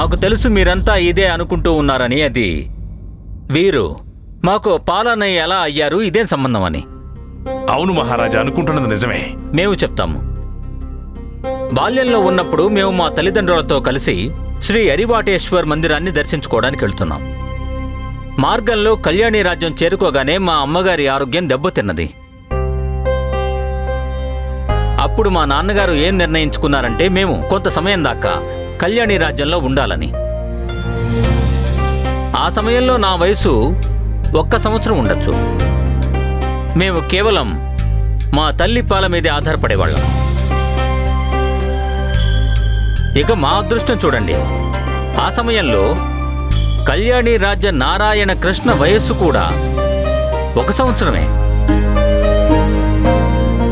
మాకు తెలుసు మీరంతా ఇదే అనుకుంటూ ఉన్నారని అది. వీరు మాకు పాలన ఎలా అయ్యారు ఇదేం సంబంధం అని అవును మహారాజా అనుకుంటున్నది నిజమే. మేము చెప్తాము. బాల్యంలో ఉన్నప్పుడు మేము మా తల్లిదండ్రులతో కలిసి శ్రీ అరివాటేశ్వర్ మందిరాన్ని దర్శించుకోవడానికి వెళ్తున్నాం. మార్గంలో కళ్యాణి రాజ్యం చేరుకోగానే మా అమ్మగారి ఆరోగ్యం దెబ్బతిన్నది. అప్పుడు మా నాన్నగారు ఏం నిర్ణయించుకున్నారంటే మేము కొంత సమయం దాకా కళ్యాణి రాజ్యంలో ఉండాలని. ఆ సమయంలో నా వయసు ఒక్క సంవత్సరం ఉండొచ్చు. మేము కేవలం మా తల్లి పాల మీదే ఆధారపడేవాళ్ళం. ఇక మా అదృష్టం చూడండి. ఆ సమయంలో కళ్యాణి రాజ్య నారాయణ కృష్ణ వయస్సు కూడా ఒక సంవత్సరమే.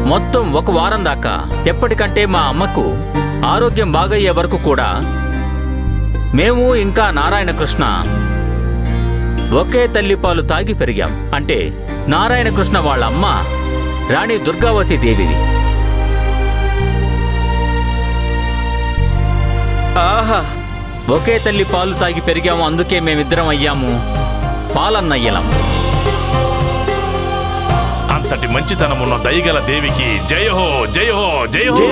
మొత్తం ఒక వారం దాకా ఎప్పటికంటే మా అమ్మకు ఆరోగ్యం బాగయ్యే వరకు కూడా మేము ఇంకా నారాయణ కృష్ణ ఒకే తల్లి పాలు తాగి పెరిగాం. అంటే నారాయణ కృష్ణ వాళ్ళ అమ్మ రాణి దుర్గావతి దేవివి. ఆహా. ఒకే తల్లి పాలు తాగి పెరిగాము అందుకే మేమిద్దరం అయ్యాము. పాలన్నయ్యలం. అంతటి మంచితనం ఉన్న దయగల దేవికి జయహో జయహో జయహో.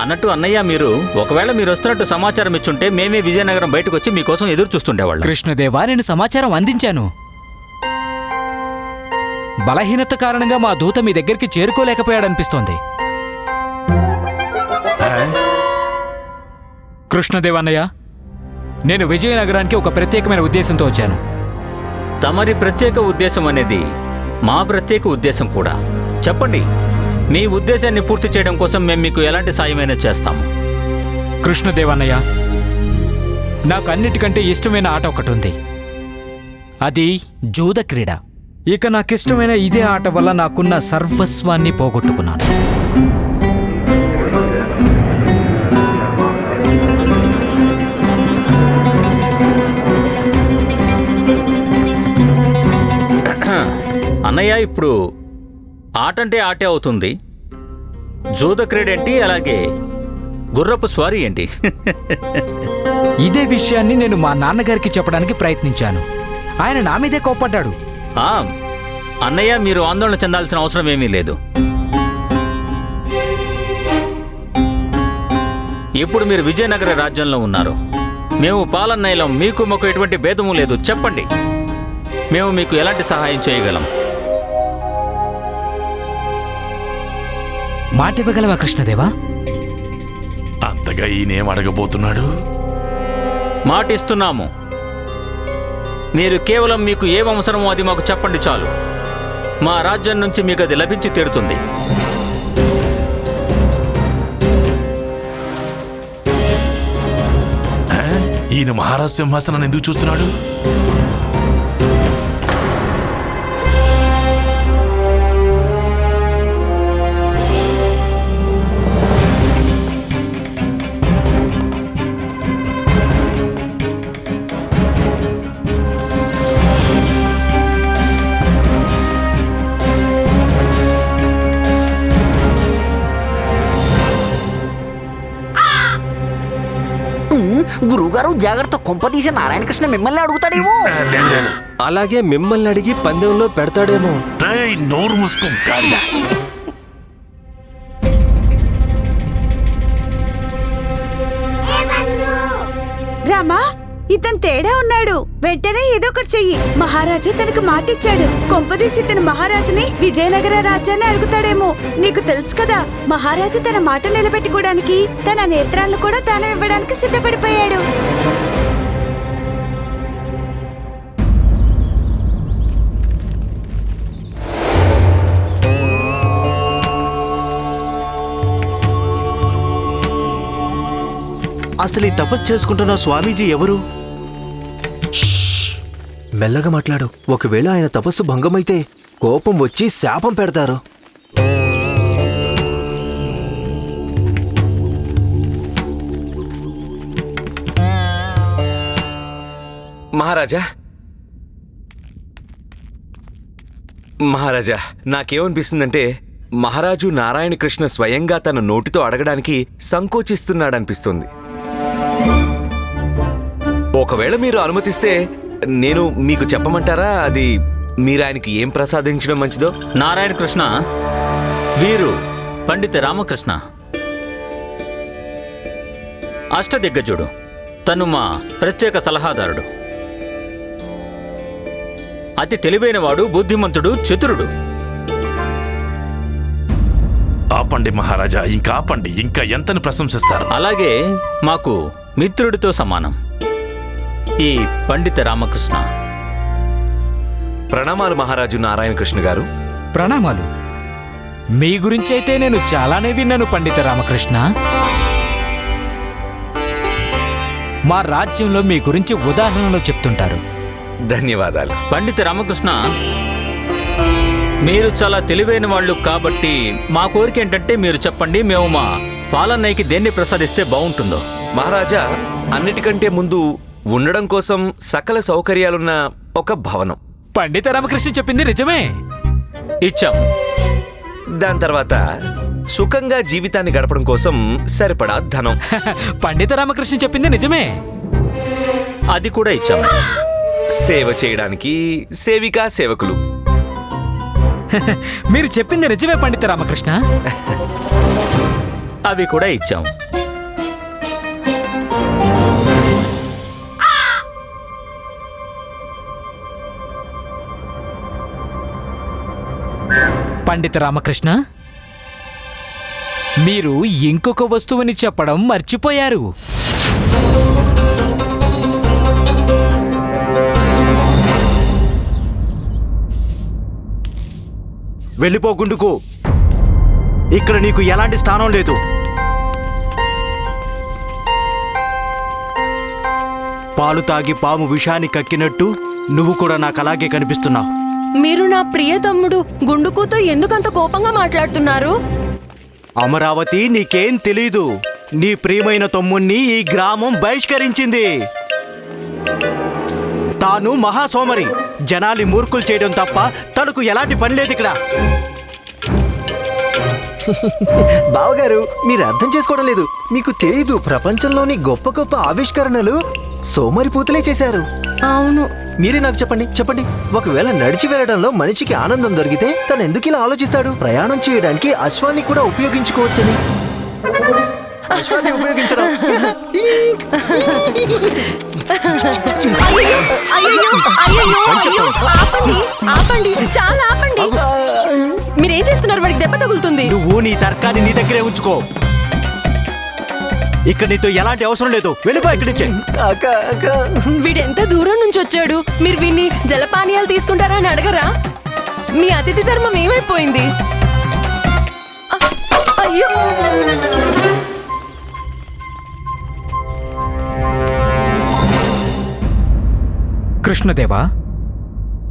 అన్నట్టు అన్నయ్య మీరు ఒకవేళ మీరు వస్తున్నట్టు సమాచారం ఇచ్చుంటే మేమే విజయనగరం బయటకు వచ్చి మీకోసం ఎదురు చూస్తుండేవాళ్ళం. కృష్ణదేవా నేను సమాచారం అందించాను. బలహీనత కారణంగా మా దూత మీ దగ్గరికి చేరుకోలేకపోయాడనిపిస్తోంది. కృష్ణదేవన్నయ్య నేను విజయనగరానికి ఒక ప్రత్యేకమైన ఉద్దేశంతో వచ్చాను. తమరి ప్రత్యేక ఉద్దేశం అనేది మా ప్రత్యేక ఉద్దేశం కూడా. చెప్పండి మీ ఉద్దేశాన్ని పూర్తి చేయడం కోసం మేము మీకు ఎలాంటి సాయమైనా చేస్తాము? కృష్ణదేవన్నయ్య నాకు అన్నిటికంటే ఇష్టమైన ఆట ఒకటి ఉంది అది జూద క్రీడ. ఇక నాకిష్టమైన ఇదే ఆట వల్ల నాకున్న సర్వస్వాన్ని పోగొట్టుకున్నాను. అన్నయ్య ఇప్పుడు ఆట అంటే ఆటే అవుతుంది. జూద క్రీడ ఏంటి? అలాగే గుర్రపు స్వారీ ఏంటి? ఇదే విషయాన్ని నేను మా నాన్నగారికి చెప్పడానికి ప్రయత్నించాను. ఆయన నా మీదే కోప్పడ్డాడు. ఆ, అన్నయ్య మీరు ఆందోళన చెందాల్సిన అవసరం ఏమీ లేదు. ఇప్పుడు మీరు విజయనగర రాజ్యంలో ఉన్నారు. మేము పాలన్నయ్యలం మీకు మాకు ఎటువంటి భేదము లేదు. చెప్పండి. మేము మీకు ఎలాంటి సహాయం చేయగలం? మాట ఇవ్వగలవా కృష్ణదేవా? అంతగా ఈయనేం అడగబోతున్నాడు? మాటిస్తున్నాము. మీరు కేవలం మీకు ఏం అవసరమో అది మాకు చెప్పండి చాలు. మా రాజ్యం నుంచి మీకు అది లభించి తీరుతుంది? ఈయన మహారాజ్ సింహాసనాన్ని ఎందుకు చూస్తున్నాడు? గురువుగారు జాగ్రత్త కొంప తీసి నారాయణకృష్ణ మిమ్మల్ని అడుగుతాడేమో అలాగే మిమ్మల్ని అడిగి పందెంలో పెడతాడేమో. నోరు మూసుకో వెంటనే ఏదో ఒకటి చెయ్యి. మహారాజు తనకు మాటిచ్చాడు. కొంపదీసి తన మహారాజుని విజయనగర రాజ్యాన్ని అడుగుతాడేమో. నీకు తెలుసు కదా మహారాజు తన మాట నిలబెట్టుకోవడానికి తన నేత్రాలను కూడా దానం ఇవ్వడానికి సిద్ధపడిపోయాడు. అసలు ఈ తపస్సు చేసుకుంటున్న స్వామీజీ ఎవరు? మెల్లగా మాట్లాడు. ఒకవేళ ఆయన తపస్సు భంగమైతే కోపం వచ్చి శాపం పెడతారు. మహారాజా. మహారాజా నాకేమనిపిస్తుందంటే మహారాజు నారాయణ కృష్ణ స్వయంగా తన నోటితో అడగడానికి సంకోచిస్తున్నాడనిపిస్తుంది. ఒకవేళ మీరు అనుమతిస్తే నేను మీకు చెప్పమంటారా? అది మీరు ఆయనకి ఏం ప్రసాదించడం మంచిదో? నారాయణ కృష్ణ. వీరు పండిత రామకృష్ణ. అష్టదిగ్గజుడు. తను మా ప్రత్యేక సలహాదారుడు. అతి తెలివైనవాడు బుద్ధిమంతుడు చతురుడు. ఆపండి మహారాజా ఇంకా ఆపండి ఇంకా ఎంతని ప్రశంసిస్తారు? అలాగే మాకు మిత్రుడితో సమానం. ఈ పండిత రామకృష్ణ. ప్రణామాలు మహారాజు నారాయణ కృష్ణ గారు. ప్రణామాలు. మీ గురించైతే నేను చాలానే విన్నాను పండిత రామకృష్ణ. మా రాజ్యంలో మీ గురించి ఉదాహరణలు చెప్తుంటారు. ధన్యవాదాలు. పండిత రామకృష్ణ మీరు చాలా తెలివైన వాళ్ళు కాబట్టి మా కోరిక ఏంటంటే మీరు చెప్పండి మేము మా పాలన్నయ్యకి దేన్ని ప్రసాదిస్తే బాగుంటుందో. మహారాజా అన్నిటికంటే ముందు ఉండడం కోసం సకల సౌకర్యాలున్న ఒక భవనం. పండిత రామకృష్ణ చెప్పింది నిజమే. ఇచ్చాం. దాని తర్వాత సుఖంగా జీవితాన్ని గడపడం కోసం సరిపడా ధనం. పండిత రామకృష్ణ చెప్పింది నిజమే. అది కూడా ఇచ్చాం. సేవ చేయడానికి సేవికా సేవకులు. మీరు చెప్పింది నిజమే పండిత రామకృష్ణ. అవి కూడా ఇచ్చాం. పండిత రామకృష్ణ? మీరు ఇంకొక వస్తువుని చెప్పడం మర్చిపోయారు. వెళ్ళిపో గుండుకు. ఇక్కడ నీకు ఎలాంటి స్థానం లేదు. పాలు తాగి పాము విషాన్ని కక్కినట్టు నువ్వు కూడా నాకు అలాగే కనిపిస్తున్నావు. మీరు నా ప్రియ తమ్ముడు గుండుకుతో ఎందుకంత కోపంగా మాట్లాడుతున్నారు? అమరావతి నీకేం తెలీదు. నీ ప్రియమైన తమ్ముణ్ణి ఈ గ్రామం బహిష్కరించింది. తాను మహాసోమరి. జనాలి మూర్ఖులు చేయడం తప్ప తనకు ఎలాంటి పని లేదు ఇక్కడ. బావగారు మీరు అర్థం చేసుకోవడం లేదు. మీకు తెలీదు ప్రపంచంలోని గొప్ప గొప్ప ఆవిష్కరణలు సోమరిపోతులే చేశారు. అవును మీరే నాకు చెప్పండి చెప్పండి. ఒకవేళ నడిచి వెళ్ళడంలో మనిషికి ఆనందం దొరికితే తను ఎందుకు ఇలా ఆలోచిస్తాడు? ప్రయాణం చేయడానికి అశ్వాన్ని కూడా ఉపయోగించుకోవచ్చని. అశ్వాన్ని ఉపయోగించడం. అయ్యయ్యో, అయ్యయ్యో, అయ్యయ్యో, అయ్యో, ఆపండి ఆపండి చాలా ఆపండి. మీరేం చేస్తున్నారు? వాడికి దెబ్బ తగులుతుంది. నువ్వు నీ తర్కాన్ని నీ దగ్గరే ఉంచుకో. ఇక్కడ నీతో ఎలాంటి అవసరం లేదు. వెళ్ళిపో ఇక్కడి నుంచే వీడెంత దూరం నుంచి వచ్చాడు? మీరు వీడిని జలపానీయాలు తీసుకుంటారా అని అడగరా? మీ అతిథి ధర్మం ఏమైపోయింది? అయ్యో! కృష్ణదేవా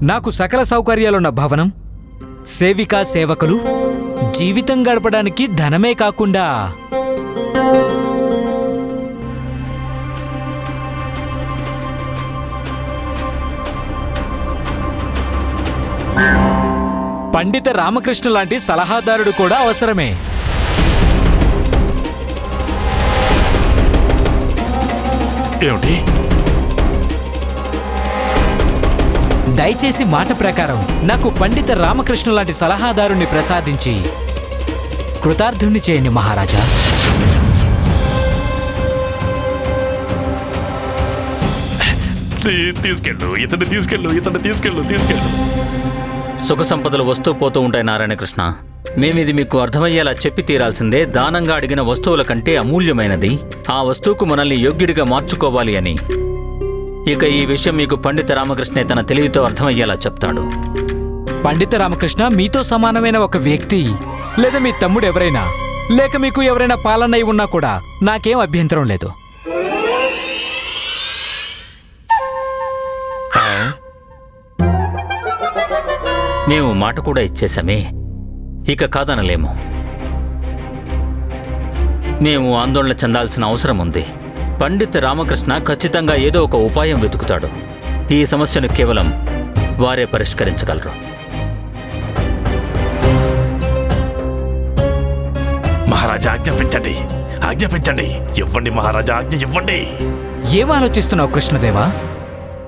నాకు సకల సౌకర్యాలున్న భవనం సేవికా సేవకులు జీవితం గడపడానికి ధనమే కాకుండా పండిత రామకృష్ణ లాంటి సలహాదారుడు కూడా అవసరమే. ఏమిటి? దయచేసి మాట ప్రకారం నాకు పండిత రామకృష్ణ లాంటి సలహాదారుణ్ణి ప్రసాదించి కృతార్థుణ్ణి చేయండి మహారాజా. తీసుకెళ్ళు ఇతన్ని తీసుకెళ్ళు ఇతన్ని తీసుకెళ్ళు తీసుకెళ్ళు. సుఖ సంపదలు వస్తూ పోతూ ఉంటాయి నారాయణ కృష్ణ మేమిది మీకు అర్థమయ్యేలా చెప్పి తీరాల్సిందే దానంగా అడిగిన వస్తువుల కంటే అమూల్యమైనది. ఆ వస్తువుకు మనల్ని యోగ్యుడిగా మార్చుకోవాలి అని. ఇక ఈ విషయం మీకు పండిత రామకృష్ణే తన తెలివితో అర్థమయ్యేలా చెప్తాడు. పండిత రామకృష్ణ మీతో సమానమైన ఒక వ్యక్తి. లేదా మీ తమ్ముడు ఎవరైనా. లేక మీకు ఎవరైనా పాలనై ఉన్నా కూడా నాకేం అభ్యంతరం లేదు. మేము మాట కూడా ఇచ్చేశామే. ఇక కాదనలేము. మేము ఆందోళన చెందాల్సిన అవసరం ఉంది. పండిత్ రామకృష్ణ ఖచ్చితంగా ఏదో ఒక ఉపాయం వెతుకుతాడు. ఈ సమస్యను కేవలం వారే పరిష్కరించగలరు. మహారాజా ఆజ్ఞాపించండి. ఆజ్ఞాపించండి. ఇవ్వండి మహారాజా ఆజ్ఞ ఇవ్వండి. ఏం ఆలోచిస్తున్నావు కృష్ణదేవా?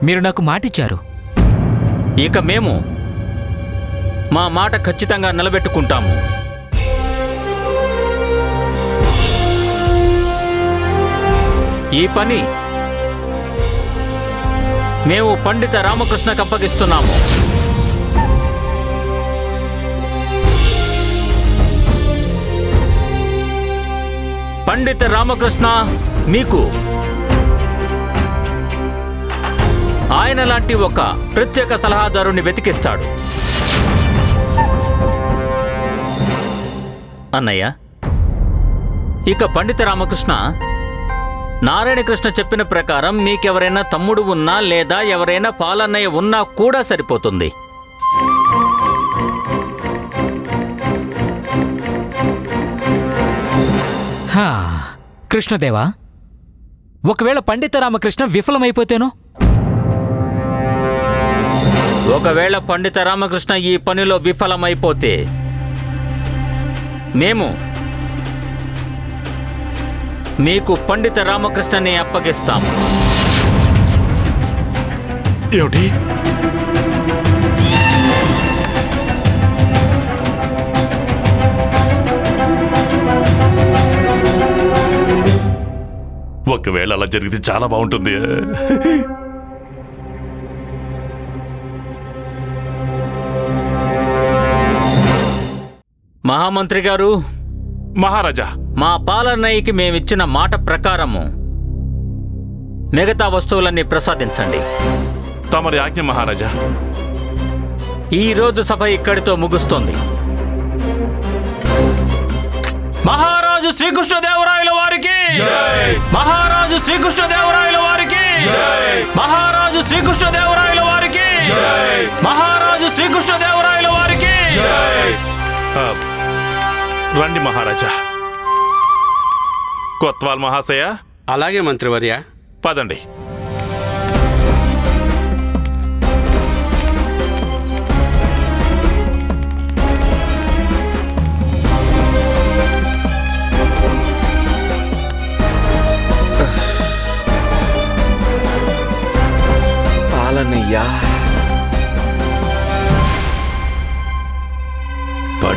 మీరు నాకు మాటిచ్చారు. ఇక మేము మా మాట ఖచ్చితంగా నిలబెట్టుకుంటాము ఈ పని మేము పండిత రామకృష్ణకు అప్పగిస్తున్నాము. పండిత రామకృష్ణ మీకు ఆయన లాంటి ఒక ప్రత్యేక సలహాదారుని వెతికిస్తాడు. అన్నయ్య. ఇక పండిత రామకృష్ణ నారాయణకృష్ణ చెప్పిన ప్రకారం మీకెవరైనా తమ్ముడు ఉన్నా లేదా ఎవరైనా పాలన్నయ్య ఉన్నా కూడా సరిపోతుంది. కృష్ణదేవా ఒకవేళ పండిత రామకృష్ణ విఫలమైపోతేనో? ఒకవేళ పండిత రామకృష్ణ ఈ పనిలో విఫలమైపోతే మేము మీకు పండిత రామకృష్ణని అప్పగిస్తాము. ఏమిటి? ఒకవేళ అలా జరిగితే చాలా బాగుంటుంది. మహామంత్రి గారు మహారాజా. మా పాలన్నయ్యకి మేమిచ్చిన మాట ప్రకారము మిగతా వస్తువులన్నీ ప్రసాదించండి. తమరి ఆజ్ఞ మహారాజా. ఈ రోజు సభ ఇక్కడితో ముగుస్తోంది. మహారాజు శ్రీకృష్ణదేవరాయల వారికి! మహారాజు శ్రీకృష్ణదేవరాయల వారికి! మహారాజు శ్రీకృష్ణదేవరాయల వారికి! మహారాజు రండి మహారాజా. కొత్వాల్ మహాశయ. అలాగే మంత్రివర్య. పదండి.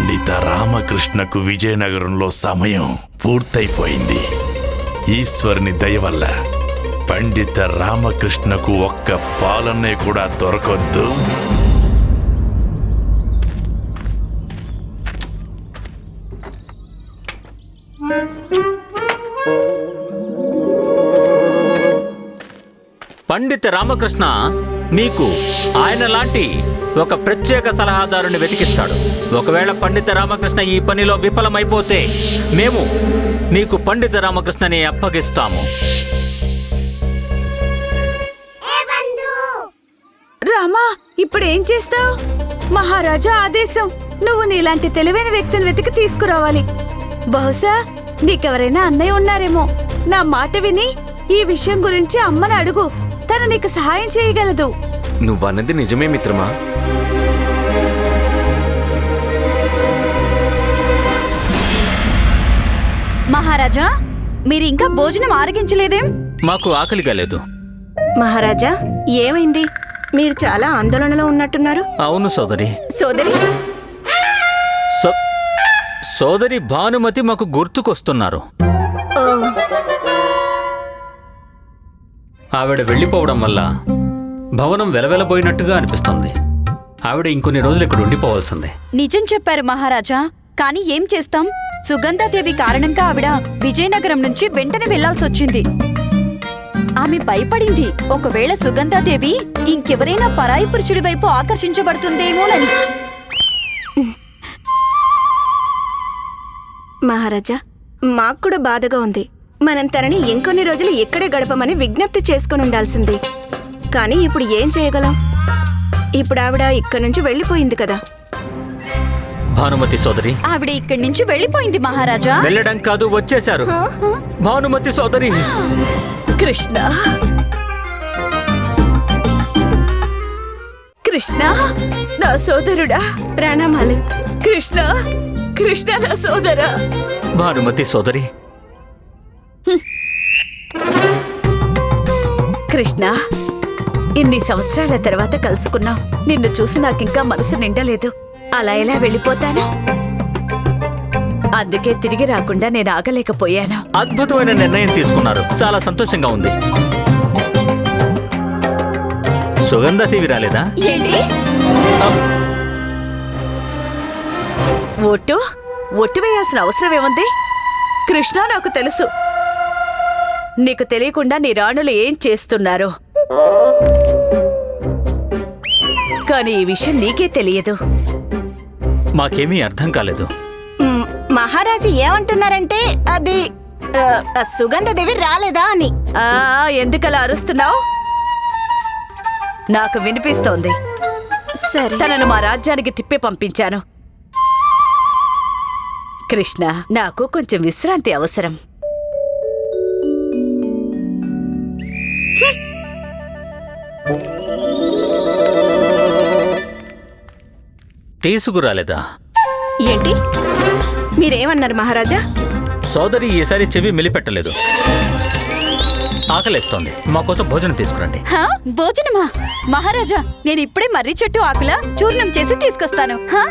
పండిత రామకృష్ణకు విజయనగరంలో సమయం పూర్తయిపోయింది. ఈశ్వరుని దయ వల్ల పండిత రామకృష్ణకు ఒక్క పాలనే కూడా దొరకొద్దు. పండిత రామకృష్ణ మీకు ఆయన లాంటి ఒక ప్రత్యేక సలహాదారుని వెతికిస్తాడు. ఒకవేళ పండిత రామకృష్ణ ఈ పనిలో విఫలమైపోతే మేము మీకు పండిత రామకృష్ణని అప్పగిస్తాము. రామా ఇప్పుడు ఏం చేస్తావు? మహారాజా ఆదేశం. నువ్వు నీలాంటి తెలివైన వ్యక్తిని వెతికి తీసుకురావాలి. బహుశా నీకెవరైనా అన్నయ్య ఉన్నారేమో. నా మాట విని ఈ విషయం గురించి అమ్మని అడుగు. తను నీకు సహాయం చేయగలదు. నువ్వన్నది నిజమే మిత్రమా? మహారాజా మీరు ఇంకా భోజనం ఆరగించలేదేం? మాకు ఆకలిగా లేదు. మహారాజా ఏమైంది? మీరు చాలా ఆందోళనలో ఉన్నట్టున్నారు. అవును సోదరి. సోదరి? సో- సోదరి భానుమతి మాకు గుర్తుకొస్తున్నారు. ఆవిడ వెళ్ళిపోవడం వల్ల భవనం వెలవెలబోయినట్టుగా అనిపిస్తుంది. ఆవిడ ఇంకొన్ని రోజులు ఇక్కడ ఉండిపోవాల్సిందే. నిజం చెప్పారు మహారాజా కానీ ఏం చేస్తాం? సుగంధాదేవి కారణంగా ఆవిడ విజయనగరం నుంచి వెంటనే వెళ్ళాల్సి వచ్చింది ఆమె భయపడింది ఒకవేళ సుగంధాదేవి ఇంకెవరైనా పరాయి పురుషుడి వైపు ఆకర్షించబడుతుందేమోనని. మహారాజా మాకు కూడా బాధగా ఉంది. మనం తనని ఇంకొన్ని రోజులు ఇక్కడే గడపమని విజ్ఞప్తి చేసుకుని ఉండాల్సింది. కానీ ఇప్పుడు ఏం చేయగలం? ఇప్పుడు ఆవిడ ఇక్కడి నుంచి వెళ్ళిపోయింది కదా. భానుమతి సోదరి. ఆవిడ ఇక్కడి నుంచి వెళ్ళిపోయింది మహారాజా. వెళ్ళడం కాదు వచ్చేశారు. భానుమతి సోదరి. కృష్ణ. కృష్ణ నా సోదరుడా. ప్రణామాలు. కృష్ణ కృష్ణ నా సోదరా. భానుమతి సోదరి కృష్ణ ఇన్ని సంవత్సరాల తర్వాత కలుసుకున్నాం నిన్ను చూసి నాకింకా మనసు నిండలేదు. అలా ఎలా వెళ్ళిపోతాను? అందుకే తిరిగి రాకుండా నేను ఆగలేకపోయాను. అద్భుతమైన నిర్ణయం తీసుకున్నారు. చాలా సంతోషంగా ఉంది. సుగంధతీవి రాలేదా? ఏంటి? ఒట్టు? ఒట్టు వేయాల్సిన అవసరం ఏముంది? కృష్ణ నాకు తెలుసు. నీకు తెలియకుండా నీ రాణులు ఏం చేస్తున్నారో? కానీ ఈ విషయం నీకే తెలియదు. మాకేమీ అర్థం కాలేదు. మహారాజు ఏమంటున్నారంటే అది సుగంధదేవి రాలేదా అని. ఆ ఎందుకలా అరుస్తున్నావు? నాకు వినిపిస్తోంది. సరే. తనను మా రాజ్యానికి తిప్పి పంపించాను. కృష్ణ నాకు కొంచెం విశ్రాంతి అవసరం. తీసుకురాలేదా? ఏంటి? మీరేమన్నారు మహారాజా? సోదరి ఈసారి చెవి మెలిపెట్టలేదు. ఆకలేస్తోంది. మా కోసం భోజనం తీసుకురండి. హా? భోజనమా? మహారాజా నేను ఇప్పుడే మర్రి చెట్టు ఆకుల చూర్ణం చేసి తీసుకొస్తాను. హా?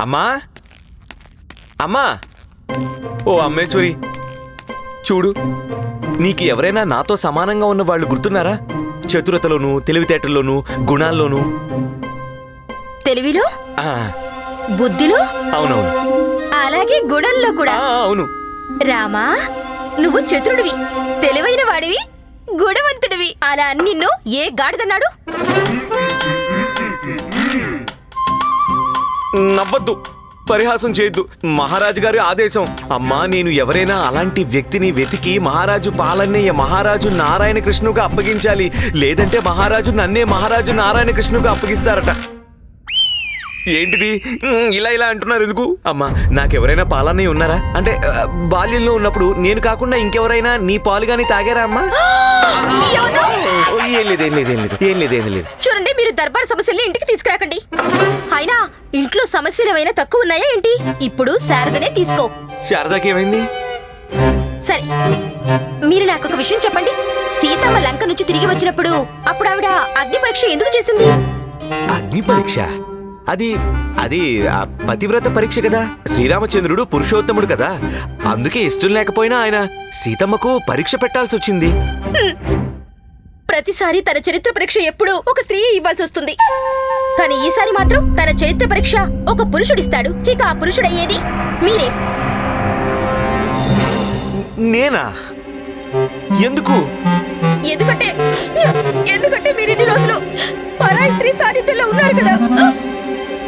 అమ్మా? అమ్మా? ఓ అమ్మేశ్వరి చూడు నీకు ఎవరైనా నాతో సమానంగా ఉన్న వాళ్ళు గుర్తున్నారా? చతురతలోనూ తెలివితేటల్లోనూ గుణాల్లోనూ? తెలివిలో? ఆ, బుద్ధిలో? అవునవును. అలాగే గుణంలో కూడా. ఆ, అవును. రామా నువ్వు చతురుడివి. తెలివైన వాడివి గుణవంతుడివి. అలా అని నిన్ను ఏ గాడిదన్నాడు? నవ్వద్దు. పరిహాసం చేయొద్దు. మహారాజు గారి ఆదేశం. అమ్మా నేను ఎవరైనా అలాంటి వ్యక్తిని వెతికి మహారాజు పాలన్నయ్య మహారాజు నారాయణ కృష్ణుగా అప్పగించాలి. లేదంటే మహారాజు నన్నే మహారాజు నారాయణ కృష్ణుగా అప్పగిస్తారట. ఏంటిది? ఇలా ఇలా అంటున్నారు ఎందుకు? అమ్మా నాకెవరైనా పాలన్నయ్య ఉన్నారా? అంటే బాల్యంలో ఉన్నప్పుడు నేను కాకుండా ఇంకెవరైనా నీ పాలు గాని తాగారా అమ్మా? ఏం లేదు ఏం లేదు ఏం లేదు ఏం లేదు ఏం లేదు. చూడండి మీరు దర్బార్ సమస్యల్ని ఇంటికి తీసుకురాకండి. అయినా ఇంట్లో సమస్యలు ఏమైనా తక్కువ ఉన్నాయా ఏంటి? ఇప్పుడు శారదనే తీసుకో. శారదాకి ఏమైంది? సరే మీరు నాకు ఒక విషయం చెప్పండి. సీతమ్మ లంక నుంచి తిరిగి వచ్చినప్పుడు అప్పుడు ఆవిడ అగ్ని పరీక్ష ఎందుకు చేసింది? అగ్ని పరీక్ష? అది అది ఆ పతివ్రత పరీక్ష కదా? శ్రీరామచంద్రుడు పురుషోత్తముడు కదా? అందుకే ఇష్టం లేకపోయినా ఆయన సీతమ్మకు పరీక్ష పెట్టాల్సి వచ్చింది. ప్రతిసారి తన చరిత్ర పరీక్ష ఎప్పుడూ ఒక స్త్రీ ఇవ్వాల్సి వస్తుంది. కానీ ఈసారి మాత్రం తన చరిత్ర పరీక్ష ఒక పురుషుడిస్తాడు. ఇక ఆ పురుషుడయ్యేది మీరే. నేనా? ఎందుకు? ఎందుకంటే ఎందుకంటే మీరు ఇన్ని రోజులు పరాయి స్త్రీ సాన్నిధ్యంలో ఉన్నారు కదా.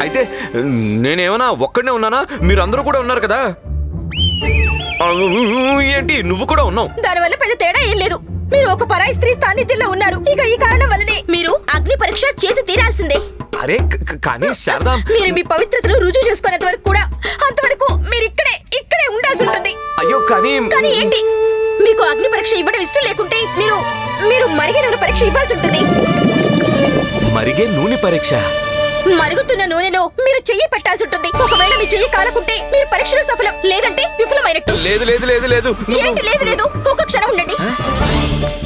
అయితే నేనేమన్నా ఒక్కడనే ఉన్నానా? మీరందరూ కూడా ఉన్నారు కదా? ఏంటి నువ్వు కూడా ఉన్నావు? దానివల్ల పెద్ద తేడా ఏం లేదు. మీరు ఒక పరాయి స్త్రీ సాన్నిధ్యంలో ఉన్నారు. ఇక ఈ కారణం వల్లనే మీరు అగ్ని పరీక్ష చేసి తీరాల్సిందే. అరే కానీ శారదా మీరు మీ పవిత్రతను రుజువు చేసుకునేంత వరకు కూడా అంతవరకు మీరు ఇక్కడే ఇక్కడే ఉండాల్సి ఉంటుంది. అయ్యో కానీ కానీ ఏంటి? మీకు అగ్ని పరీక్ష ఇవ్వడం ఇష్టం లేకుంటే మీరు మీరు మరిగే నూనె పరీక్ష ఇవ్వాల్సి ఉంటుంది. మరిగే నూనె పరీక్ష? మరుగుతున్న నూనెలో మీరు చెయ్యి పెట్టాల్సి ఉంటుంది. ఒకవేళ మీ చెయ్యి కాలకుంటే మీరు పరీక్షలో సఫలం లేదంటే విఫలమైనట్టు. లేదు లేదు లేదు లేదు. ఏంటి లేదు లేదు? ఒక క్షణం ఉండండి.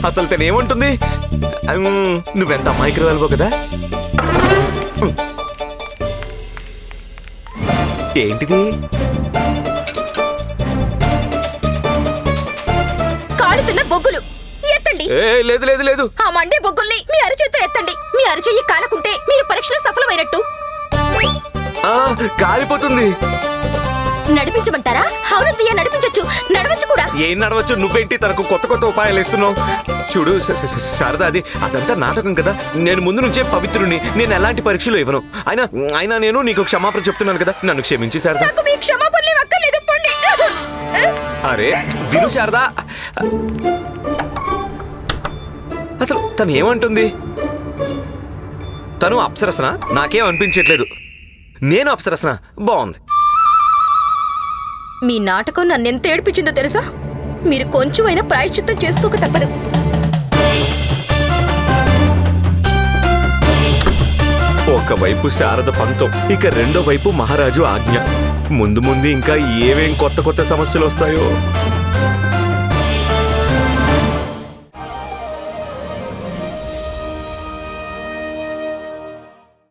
అసలు తను ఏముంటుంది? ఉమ్, నువ్వెంత అమాయకురాలువో కదా? ఉమ్. ఏంటిది? కాలుతున్న బొగ్గులు. లేదు లేదు లేదు. ఆ మండే బొగ్గుల్ని మీ అరచేత్తో ఎత్తండి. మీ అరచెయ్యి కాలకుంటే మీరు పరీక్షలో సఫలమైనట్టు. ఆ కాలిపోతుంది. నడిపించమంటారా? అవునత్తయ్య నడిపించొచ్చు. నడవచ్చు కూడా. ఏం నడవచ్చు? నువ్వేంటి తనకు కొత్త కొత్త ఉపాయాలు ఇస్తున్నావు? చూడు స- స- స- శారదా అది అదంతా నాటకం కదా. నేను ముందు నుంచే పవిత్రుని నేను ఎలాంటి పరీక్షలు ఇవ్వను? అయినా అయినా నేను నీకు క్షమాపణ చెప్తున్నాను కదా. నన్ను క్షమించి శారదా. నాకు మీ క్షమాపణలు అక్కర్లేదు పండి. అరే విను శారదా. అసలు తను ఏమంటుంది? తను అప్సరసన? నాకేం అనిపించట్లేదు. నేను అప్సరసన? బాగుంది. మీ నాటకం నన్ను ఎంత ఏడిపించిందో తెలుసా? మీరు కొంచెమైనా ప్రాయశ్చిత్తం చేసుకోక తప్పదు. ఒకవైపు శారద పంతం ఇక రెండో వైపు మహారాజు ఆజ్ఞ. ముందు ముందు ఇంకా ఏవేం కొత్త కొత్త సమస్యలు వస్తాయో?